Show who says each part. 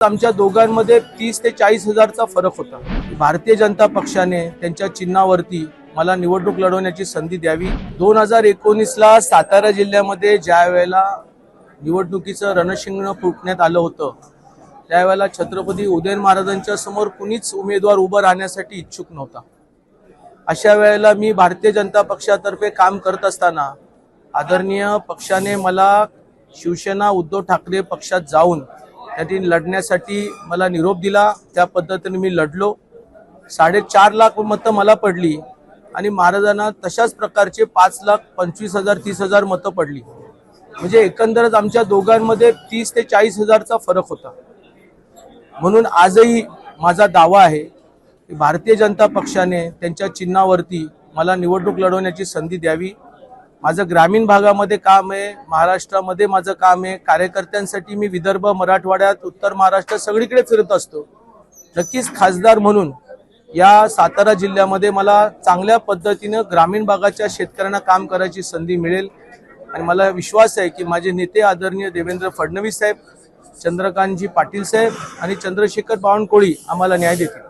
Speaker 1: आमच्या दोघांमध्ये तीस ते चाळीस हजारचा फरक होता. भारतीय जनता पक्षाने त्यांच्या चिन्हावरती मला निवडणूक लढवण्याची संधी द्यावी. दोन हजार एकोणीसला सातारा जिल्ह्यामध्ये ज्या वेळेला निवडणुकीचं रणशिंगण फुटण्यात आलं होतं त्यावेळेला छत्रपती उदयन महाराजांच्या समोर कुणीच उमेदवार उभं राहण्यासाठी इच्छुक नव्हता. अशा वेळेला मी भारतीय जनता पक्षातर्फे काम करत असताना आदरणीय पक्षाने मला शिवसेना उद्धव ठाकरे पक्षात जाऊन त्यातील लढण्यासाठी मला निरोप दिला. त्या पद्धतीने मी लढलो. साडेचार लाख मतं मला पडली आणि महाराजांना तशाच प्रकारचे पाच लाख पंचवीस हजार तीस हजार मतं पडली. म्हणजे एकंदरच आमच्या दोघांमध्ये तीस ते चाळीस हजारचा फरक होता. म्हणून आजही माझा दावा आहे की भारतीय जनता पक्षाने त्यांच्या चिन्हावरती मला निवडणूक लढवण्याची संधी द्यावी. माझं ग्रामीण भागामध्ये काम आहे महाराष्ट्रामध्ये माझं काम आहे. कार्यकर्त्यांसाठी मी विदर्भ मराठवाड्यात उत्तर महाराष्ट्र सगळीकडे फिरत असतो. नक्कीच खासदार म्हणून या सातारा जिल्ह्यामध्ये मला चांगल्या पद्धतीनं ग्रामीण भागाच्या शेतकऱ्यांना काम करायची संधी मिळेल. आणि मला विश्वास आहे की माझे नेते आदरणीय देवेंद्र फडणवीस साहेब चंद्रकांतजी पाटील साहेब आणि चंद्रशेखर बावनकुळी आम्हाला न्याय देतील.